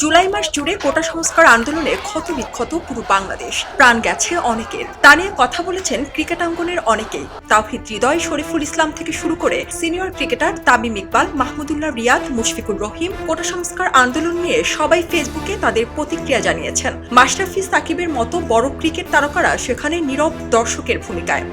জুলাই মাস জুড়ে কোটা সংস্কার আন্দোলনে ক্ষত ক্ষতবিক্ষত পুরো বাংলাদেশ। প্রাণ গেছে অনেকের। তা নিয়ে কথা বলেছেন ক্রিকেটাঙ্গনের অনেকেই। তাওহিদ হৃদয়, শরীফুল ইসলাম থেকে শুরু করে senior cricketer Tamim Iqbal, Mahmudullah Riyad, Mushfiqur Rahim quota সংস্কার আন্দোলন নিয়ে সবাই ফেসবুকে তাদের প্রতিক্রিয়া জানিয়েছেন। মাশরাফি সাকিবের মতো বড় ক্রিকেট তারকারা সেখানে নীরব দর্শকের ভূমিকায়।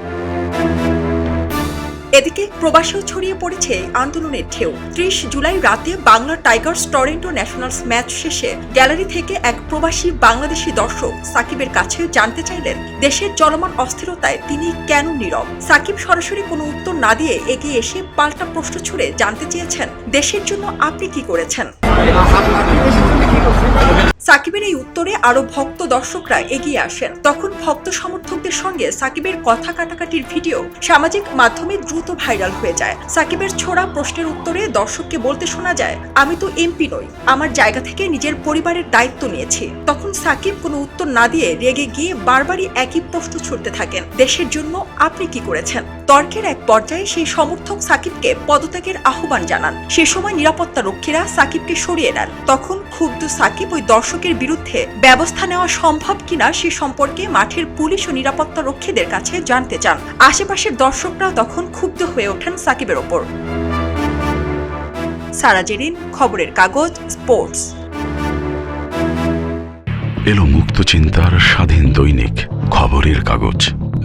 এদিকে প্রবাসেও ছড়িয়ে পড়েছে আন্দোলনের ঢেউ। ত্রিশ জুলাই রাতে Bangla Tigers Toronto Nationals match শেষে গ্যালারি থেকে এক প্রবাসী বাংলাদেশি দর্শক সাকিবের কাছে জানতে চাইলেন, দেশের চলমান অস্থিরতায় তিনি কেন নীরব? সাকিব সরাসরি কোনো উত্তর না দিয়ে এগিয়ে এসে পাল্টা প্রশ্ন ছুড়ে জানতে চেয়েছেন, দেশের জন্য আপনি কি করেছেন? সাকিবের এই উত্তরে আরও ভক্ত দর্শকরা এগিয়ে আসেন। তখন ভক্ত সমর্থকদের সঙ্গে সাকিবের কথা কাটাকাটির ভিডিও সামাজিক মাধ্যমে দ্রুত ভাইরাল হয়ে যায়। সাকিবের ছোড়া প্রশ্নের উত্তরে দর্শককে বলতে শোনা যায়, আমি তো এমপি নই। আমার জায়গা থেকে নিজের পরিবারের দায়িত্ব নিয়েছি। তখন সাকিব কোনো উত্তর না দিয়ে রেগে গিয়ে বারবারই একই প্রশ্ন ছুটতে থাকেন, দেশের জন্য আপনি কি করেছেন? তর্কের এক পর্যায়ে সেই সমর্থক সাকিবকে পদত্যাগের আহ্বান জানান। সে সময় নিরাপত্তা রক্ষীরা সাকিবকে সরিয়ে নেন। তখন ক্ষুব্ধ সাকিব ওই দর্শকের বিরুদ্ধে ব্যবস্থা নেওয়া সম্ভব কিনা সে সম্পর্কে মাঠের পুলিশ ও নিরাপত্তা রক্ষীদের কাছে জানতে চান। আশেপাশের দর্শকরা তখন ক্ষুব্ধ হয়ে ওঠেন সাকিবের ওপর। সারা জেরিন খবরের কাগজ, স্পোর্টস। এলো মুক্ত চিন্তার স্বাধীন দৈনিক খবরের কাগজ।